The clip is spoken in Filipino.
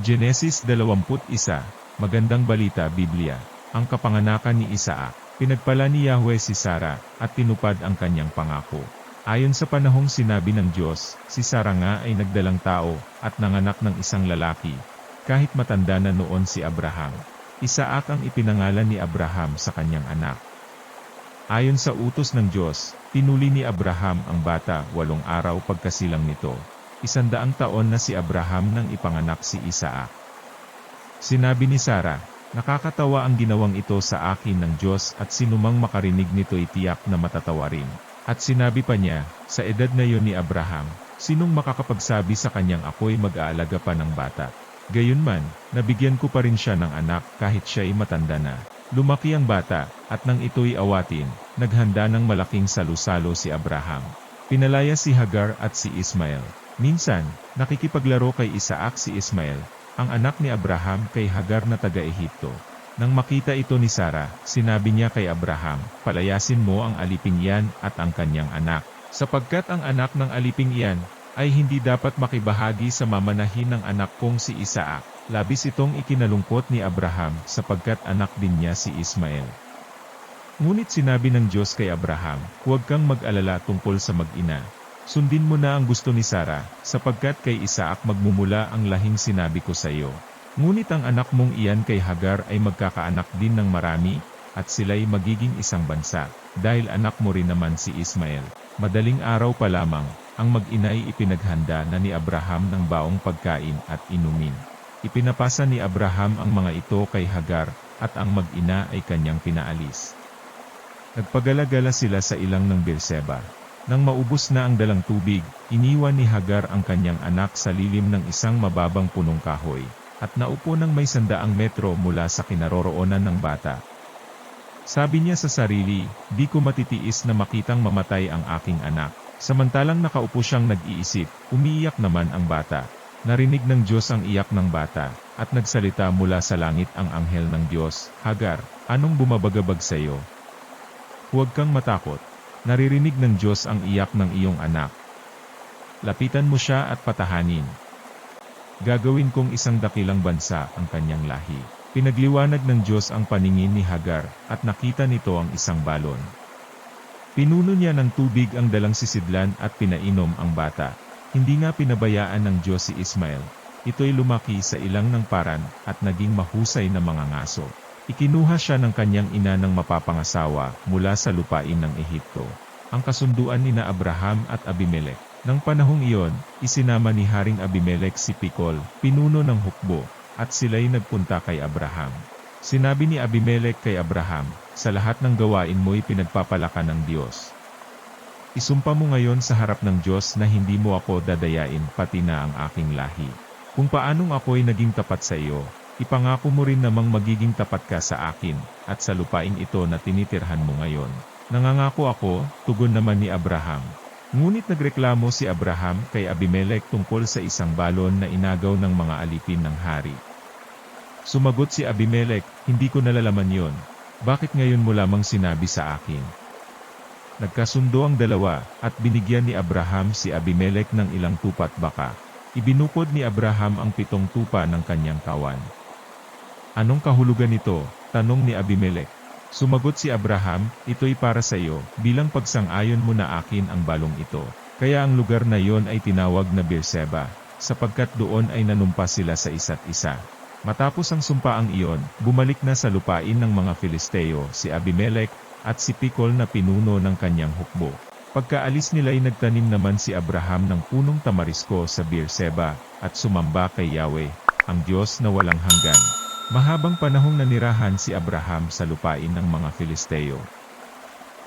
Genesis 21, Magandang Balita Biblia, ang kapanganakan ni Isaac, pinagpala ni Yahweh si Sara, at tinupad ang kanyang pangako. Ayon sa panahong sinabi ng Diyos, si Sara nga ay nagdalang tao, at nanganak ng isang lalaki, kahit matanda na noon si Abraham. Isaac ang ipinangalan ni Abraham sa kanyang anak. Ayon sa utos ng Diyos, pinuli ni Abraham ang bata walong araw pagkasilang nito. Isandaang taon na si Abraham nang ipanganak si Isaac. Sinabi ni Sara, Nakakatawa ang ginawang ito sa akin ng Diyos at sinumang makarinig nito itiyak na matatawa rin. At sinabi pa niya, sa edad na yon ni Abraham, sinong makakapagsabi sa kanyang ako'y mag-aalaga pa ng bata. Gayunman, nabigyan ko pa rin siya ng anak kahit siya'y matanda na. Lumaki ang bata, at nang ito'y awatin, naghanda ng malaking salusalo si Abraham. Pinalaya si Hagar at si Ismael. Minsan, nakikipaglaro kay Isaac si Ismael, ang anak ni Abraham kay Hagar na taga-Ehipto. Nang makita ito ni Sara, sinabi niya kay Abraham, Palayasin mo ang aliping iyan at ang kanyang anak, sapagkat ang anak ng aliping iyan ay hindi dapat makibahagi sa mamanahin ng anak kong si Isaac. Labis itong ikinalungkot ni Abraham sapagkat anak din niya si Ismael. Ngunit sinabi ng Diyos kay Abraham, huwag kang mag-alala tungkol sa mag-ina. Sundin mo na ang gusto ni Sara, sapagkat kay Isaac magmumula ang lahing sinabi ko sa iyo. Ngunit ang anak mong iyan kay Hagar ay magkakaanak din ng marami, at sila'y magiging isang bansa, dahil anak mo rin naman si Ismael. Madaling araw pa lamang, ang mag-ina ay ipinaghanda na ni Abraham ng baong pagkain at inumin. Ipinapasa ni Abraham ang mga ito kay Hagar, at ang mag-ina ay kanyang pinaalis. Nagpagalagala sila sa ilang ng Berseba. Nang maubos na ang dalang tubig, iniwan ni Hagar ang kanyang anak sa lilim ng isang mababang punong kahoy, at naupo ng may sandaang metro mula sa kinaroroonan ng bata. Sabi niya sa sarili, di ko matitiis na makitang mamatay ang aking anak. Samantalang nakaupo siyang nag-iisip, umiiyak naman ang bata. Narinig ng Diyos ang iyak ng bata, at nagsalita mula sa langit ang anghel ng Diyos, Hagar, anong bumabagabag sa iyo? Huwag kang matakot. Naririnig ng Diyos ang iyak ng iyong anak. Lapitan mo siya at patahanin. Gagawin kong isang dakilang bansa ang kanyang lahi. Pinagliwanag ng Diyos ang paningin ni Hagar, at nakita nito ang isang balon. Pinuno niya ng tubig ang dalang sisidlan at pinainom ang bata. Hindi nga pinabayaan ng Diyos si Ismael. Ito'y lumaki sa ilang ng paran, at naging mahusay na mga ngaso. Ikinuha siya ng kanyang ina ng mapapangasawa mula sa lupain ng Ehipto. Ang kasunduan ni na Abraham at Abimelech. Nang panahong iyon, isinama ni Haring Abimelech si Pikol, pinuno ng hukbo, at sila'y nagpunta kay Abraham. Sinabi ni Abimelech kay Abraham, sa lahat ng gawain mo'y pinagpapalakan ng Diyos. Isumpa mo ngayon sa harap ng Diyos na hindi mo ako dadayain pati na ang aking lahi. Kung paanong ako'y naging tapat sa iyo, Ipangako mo rin namang magiging tapat ka sa akin, at sa lupain ito na tinitirhan mo ngayon. Nangangako ako, tugon naman ni Abraham. Ngunit nagreklamo si Abraham kay Abimelech tungkol sa isang balon na inagaw ng mga alipin ng hari. Sumagot si Abimelech, hindi ko nalalaman yon. Bakit ngayon mo lamang sinabi sa akin? Nagkasundo ang dalawa, at binigyan ni Abraham si Abimelech ng ilang tupat baka. Ibinukod ni Abraham ang pitong tupa ng kanyang kawan. Anong kahulugan nito? Tanong ni Abimelech. Sumagot si Abraham, ito'y para sa iyo, bilang pagsang-ayon mo na akin ang balong ito. Kaya ang lugar na iyon ay tinawag na Beerseba, sapagkat doon ay nanumpa sila sa isa't isa. Matapos ang sumpaang iyon, bumalik na sa lupain ng mga Filisteo si Abimelech, at si Pikol na pinuno ng kanyang hukbo. Pagkaalis nila ay nagtanim naman si Abraham ng punong tamarisko sa Beerseba, at sumamba kay Yahweh, ang Diyos na walang hanggan. Mahabang panahong nanirahan si Abraham sa lupain ng mga Filisteo.